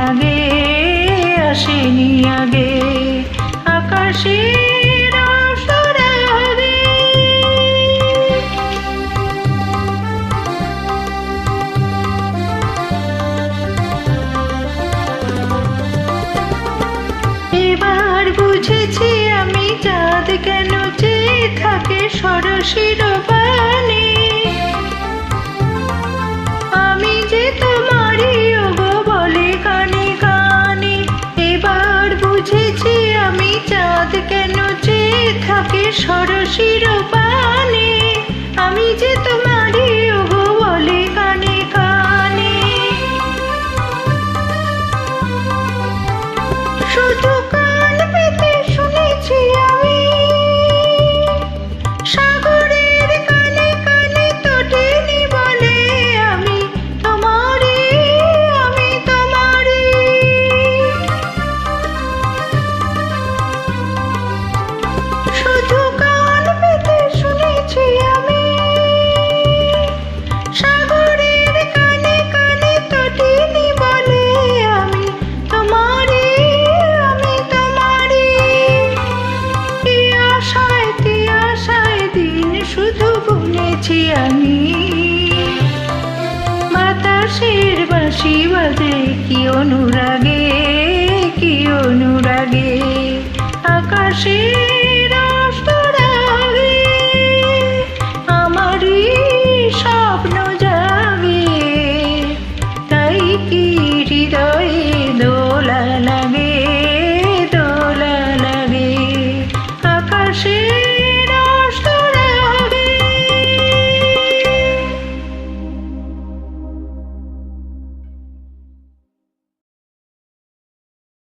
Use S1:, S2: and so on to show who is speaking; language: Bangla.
S1: আগে আসেনি আগে আকাশে এবার বুঝেছি আমি চাঁদ কেন চেয়ে থাকে সরসির বুঝেছি আমি চাঁদ কেন চেয়ে থাকে সরসির পানে এনেছি আমি। বাতাসের বাসি বাজে কি অনুরাগে কি অনুরাগে। আকাশের